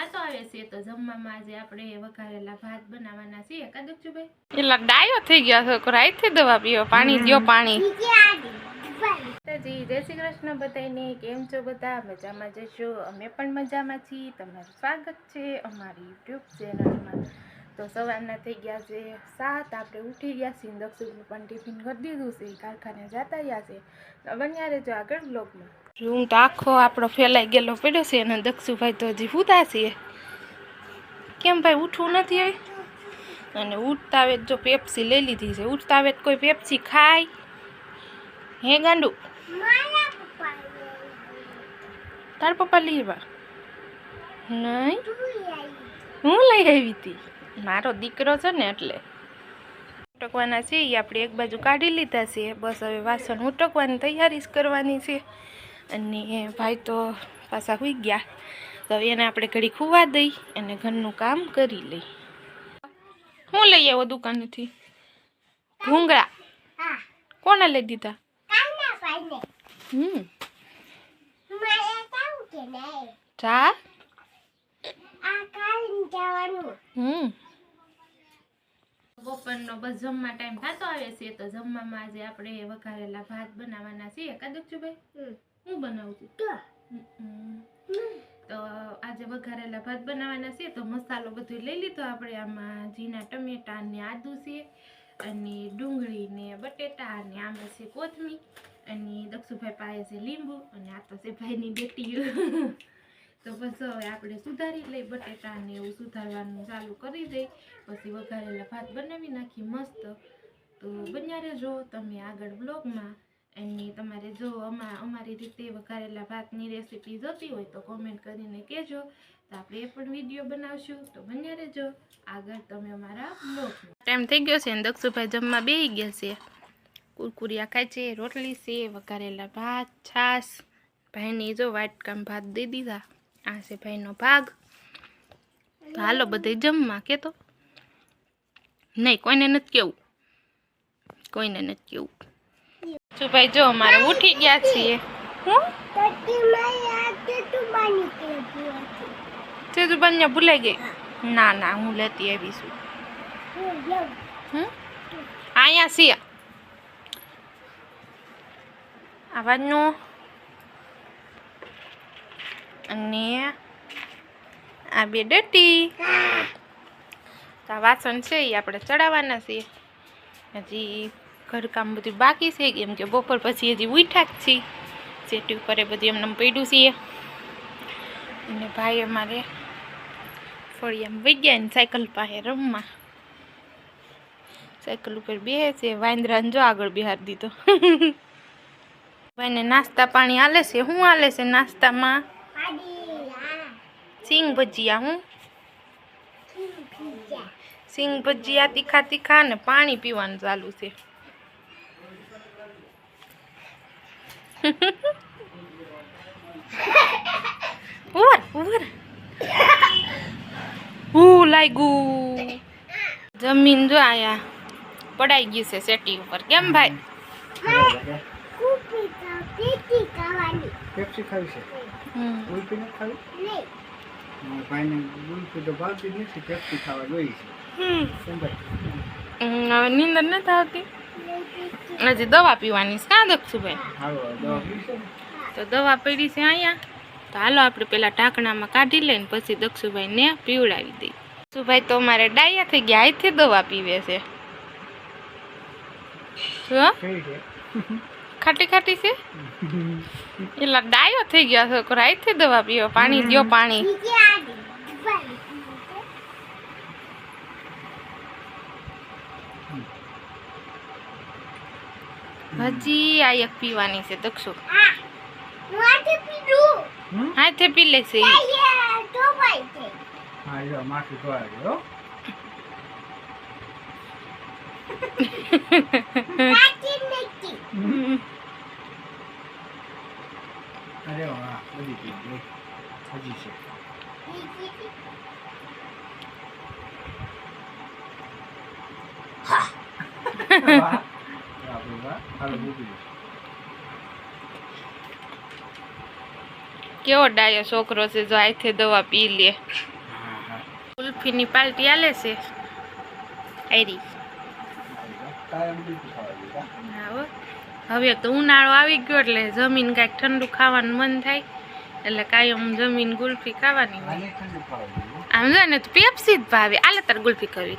થતો આવે છે તો જમવામાં આજે આપણે વઘારેલા ભાત બનાવવાના છીએ. કા દક્ષુભાઈ એટલે ડાયો થઈ ગયા છોકરો આઈથી દવા પીવો પાણી દ્યો પાણી. જી જય શ્રી કૃષ્ણ બધાને કેમ છો બધા? મજામાં જશો અમે પણ મજામાં છીએ. તમારું સ્વાગત છે અમારી યુટ્યુબ ચેનલમાં. તો સવારના થઈ ગયા છે સાત આપણે ઉઠી ગયા છીએ દક્ષુભાઈ પણ ટિફિન કરી દીધું છે કારખાને જતા ગયા છે. બન્યા રહેજો આગળ બ્લોગમાં રૂમ તો આખો આપણો ફેલાઈ ગયેલો પડ્યો છે અને દક્ષુભાઈ તો હજી ઉતા છે. કેમ ભાઈ ઉઠવું નથી હવે? અને ઉઠતા વેત જો પેપ્સી લઈ લીધી છે ઉઠતા વેત કોઈ પેપ્સી ખાય? હે ગાંડુ? તાર પપ્પા લઈ આવ્યા? નહીં? હું લઈ આવી હતી મારો દીકરો છે ને એટલે. ઉટકવાના છે એ આપણે એક બાજુ કાઢી લીધા છે. બસ હવે વાસણ ઉટકવાની તૈયારી જ કરવાની છે. અને ભાઈ તો પાછા હોઈ ગયા. તો હવે એને આપણે ઘડી ખુવા દઈ અને ઘરનું કામ કરી લઈ. હું લઈ આવ્યો દુકાનેથી? ભૂંગળા કોને લઈ દીધા? હમ. ચા? હમ. બપોરનો બસ જમવા ટાઈમ થતો આવે છે તો જમવામાં આજે આપણે વઘારેલા ભાત બનાવવાના છીએ. કા હું બનાવું છું? તો આજે વઘારેલા ભાત બનાવવાના છે તો મસાલો બધું લઈ લીધો આપણે. આમાં ઝીણા ટમેટા ને આદુ છે અને ડુંગળી ને બટેટા અને આમાં છે કોથમી અને દક્ષુભાઈ પાસે છે લીંબુ અને આ તો છે ભાઈની બેટીઓ તો બસ હવે આપણે સુધારી લઈ, બટેટા ને એવું સુધારવાનું ચાલુ કરી દઈ. પછી વઘારેલા ભાત બનાવી નાખી મસ્ત. તો બન્યા રહેજો તમે આગળ બ્લોગમાં અને તમારે જો અમા, અમારી રીતે વઘારેલા ભાતની રેસીપી જોતી હોય તો કોમેન્ટ કરીને કહેજો. તો આપણે એ પણ વીડિયો બનાવશું. તો બન્યા રહેજો. આગળ તમે અમારા બ્લોગ ટાઈમ થઈ ગયો છે ને દક્ષુભાઈ જમવા બેસી ગયા છે. કુરકુરિયા ખાય છે, રોટલી છે, વઘારેલા ભાત, છાશ. ભાઈની જો વાટકામ ભાત દઈ દીધા. આ છે ભાઈનો ભાગ. હાલો બધે જમવા કે તો નહીં કોઈને નથી કેવું. કોઈને નથી કેવું. દક્ષુભાઈ જો અમારે ઉઠી ગયા છીએ. હું? બન્યા ભૂલાઈ ગઈ? ના ના હું લેતી આવીશું હમ? અહીંયા સિયા આવવાનું અને આ બે ડટી. તો આ વાસણ છે એ આપણે ચડાવવાના છીએ. હજી ઘરકામ બધું બાકી છે, કેમ કે બપોર પછી હજી ઉઠા જ છીએ. સેટી ઉપર એ બધું એમને પડ્યું છીએ અને ભાઈ અમારે ફળિયામાં વહી ગયા ને સાયકલ પાસે રમવા. સાયકલ ઉપર બેસે છે, વાંદરાને જો આગળ બિહાર દીધો. ભાઈને નાસ્તા પાણી હાલે છે શું હાલે છે નાસ્તામાં? સિંગ ભજીયા હું? સિંગ ભજીયા તીખા તીખા ને પાણી પીવાનું ચાલુ છે. ઉવર ઉવર. હું લાગ્યું જમીન જો આયા. પડાઈ ગયું છે સેટી ઉપર. કેમ ભાઈ? પેપ્સી ખાવી છે? હમ. ખાવી? મારા ભાઈને ઉલપી તો ભાવતી જ નથી પેપ્સી ખાવા જોઈએ છે. કેમ હમ, હવે નીંદર નથી આવતી? હજી દવા પીવાની છે. કાં દક્ષુભાઈ ને? તો દવા પડી છે અહીંયા. તો હાલો આપણે પેલા ઢાંકણામાં કાઢી લઈને પછી દક્ષુભાઈને પીવડાવી દઈએ. દક્ષુભાઈ તો અમારે ડાયા થઈ ગયા અહીંથી દવા પીવે છે. શું છે ખાટી ખાટી છે? એટલે ડાયો થઈ ગયા છોકરો. આઈથી દવા પીવો. પાણી દ્યો પાણી. હજી આ એક પીવાની છે. દક્ષુ? હાથે પી લેશે માથું અરે વાહ બધી પી ગઈ હજી છે વાહ વાહ વાહ હાલો મૂકી દઈશ કેવો ડાયો છોકરો છે, જો આઈથે દવા પી લે. કુલ્ફીની પાલટી આલે છે? આયરી. હો. હવે તો ઉનાળો આવી ગયો એટલે જમીન કાંઈક ઠંડુ ખાવાનું મન થાય. એટલે કાયમ જમીન ગુલ્ફી ખાવાની આમ જો ને તો પેપ્સી જ ભાવે. આલે તાર ગુલ્ફી કરવી.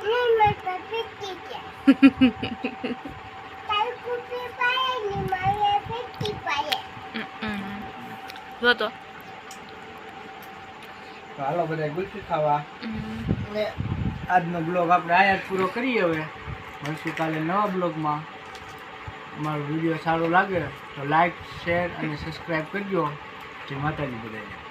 જો. તો. તો હાલો બધા ગુલ્ફી ખાવા. આજનો બ્લોગ આપણે આયા જ પૂરો કરીએ હવે. મળશું કાલે નવા બ્લોગમાં. અમારો વીડિયો સારો લાગે તો લાઈક શેર અને સબસ્ક્રાઈબ કરજો. જય માતાજી બધાને.